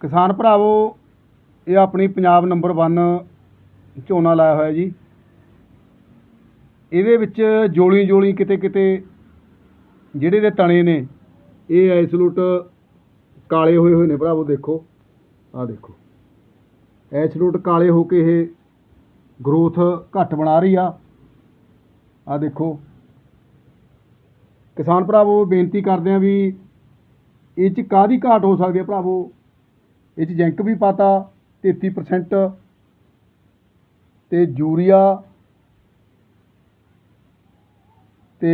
ਕਿਸਾਨ ਭਰਾਵੋ, ਇਹ ਆਪਣੀ ਪੰਜਾਬ ਨੰਬਰ 1 ਝੋਨਾ ਲਾਇਆ ਹੋਇਆ ਜੀ। ਇਹਦੇ ਵਿੱਚ ਜੋਲੀ ਜੋਲੀ ਕਿਤੇ ਕਿਤੇ ਜਿਹੜੇ ਦੇ ਤਣੇ ਨੇ, ਇਹ ਐਸਲੂਟ ਕਾਲੇ ਹੋਏ ਹੋਏ ਨੇ ਭਰਾਵੋ, ਦੇਖੋ। ਆਹ ਦੇਖੋ। ਐਸਲੂਟ ਕਾਲੇ ਹੋ ਕੇ ਇਹ ਗਰੋਥ ਘੱਟ ਬਣਾ ਰਹੀ ਆ। ਆਹ ਦੇਖੋ। ਕਿਸਾਨ ਭਰਾਵੋ, ਬੇਨਤੀ ਕਰਦੇ ਆ ਵੀ ਇਹ ਚ ਕਾਹਦੀ ਘਾਟ ਹੋ ਸਕਦੀ ਹੈ ਭਰਾਵੋ? ਇਹ ਚ ਜ਼ਿੰਕ ਵੀ ਪਾਤਾ 33% ਤੇ ਯੂਰੀਆ ਤੇ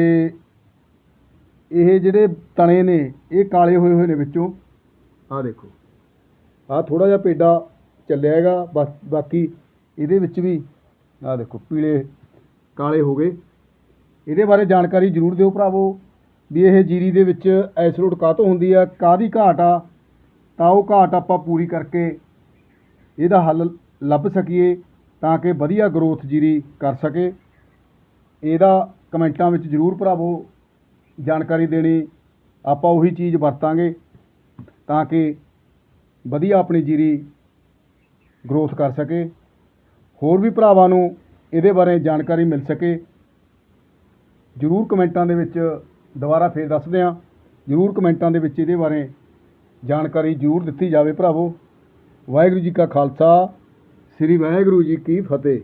ਇਹ ਜਿਹੜੇ ਤਣੇ ਨੇ, ਇਹ ਕਾਲੇ ਹੋਏ ਹੋਏ ਨੇ ਵਿੱਚੋਂ। ਆਹ ਦੇਖੋ। ਆਹ ਥੋੜਾ ਜਿਹਾ ਪੇਡਾ ਚੱਲਿਆ ਹੈਗਾ ਬਾਕੀ ਇਹਦੇ ਵਿੱਚ ਵੀ, ਆਹ ਦੇਖੋ, ਪੀਲੇ, ਕਾਲੇ ਹੋ ਗਏ। ਇਹਦੇ ਬਾਰੇ ਜਾਣਕਾਰੀ ਜ਼ਰੂਰ ਦਿਓ ਭਰਾਵੋ, ਵੀ ਇਹ ਜੀਰੀ ਦੇ ਵਿੱਚ ਐਸਲੋਟ ਕਾਹ ਤੋਂ ਹੁੰਦੀ ਆ, ਕਾਹਦੀ ਘਾਟ ਆ ਤਾਂ ਉਹ ਘਾਟ ਆਪਾਂ ਪੂਰੀ ਕਰਕੇ ਇਹਦਾ ਹੱਲ ਲੱਭ ਸਕੀਏ ਤਾਂ ਕਿ ਵਧੀਆ ਗਰੋਥ ਜੀਰੀ ਕਰ ਸਕੇ। ਇਹਦਾ ਕਮੈਂਟਾਂ ਵਿੱਚ ਜ਼ਰੂਰ ਭਰਾਵੋ ਜਾਣਕਾਰੀ ਦੇਣੀ। ਆਪਾਂ ਉਹੀ ਚੀਜ਼ ਵਰਤਾਂਗੇ ਤਾਂ ਕਿ ਵਧੀਆ ਆਪਣੀ ਜੀਰੀ ਗਰੋਥ ਕਰ ਸਕੇ। ਹੋਰ ਵੀ ਭਰਾਵਾਂ ਨੂੰ ਇਹਦੇ ਬਾਰੇ ਜਾਣਕਾਰੀ ਮਿਲ ਸਕੇ। ਜ਼ਰੂਰ ਕਮੈਂਟਾਂ ਦੇ ਵਿੱਚ ਦੁਬਾਰਾ ਫੇਰ ਦੱਸਦੇ ਹਾਂ। ਜ਼ਰੂਰ ਕਮੈਂਟਾਂ ਦੇ ਵਿੱਚ ਇਹਦੇ ਬਾਰੇ ਜਾਣਕਾਰੀ ਜ਼ਰੂਰ ਦਿੱਤੀ ਜਾਵੇ ਭਰਾਵੋ। ਵਾਹਿਗੁਰੂ ਜੀ ਕਾ ਖਾਲਸਾ ਸ੍ਰੀ ਵਾਹਿਗੁਰੂ ਜੀ ਕੀ ਫਤਿਹ।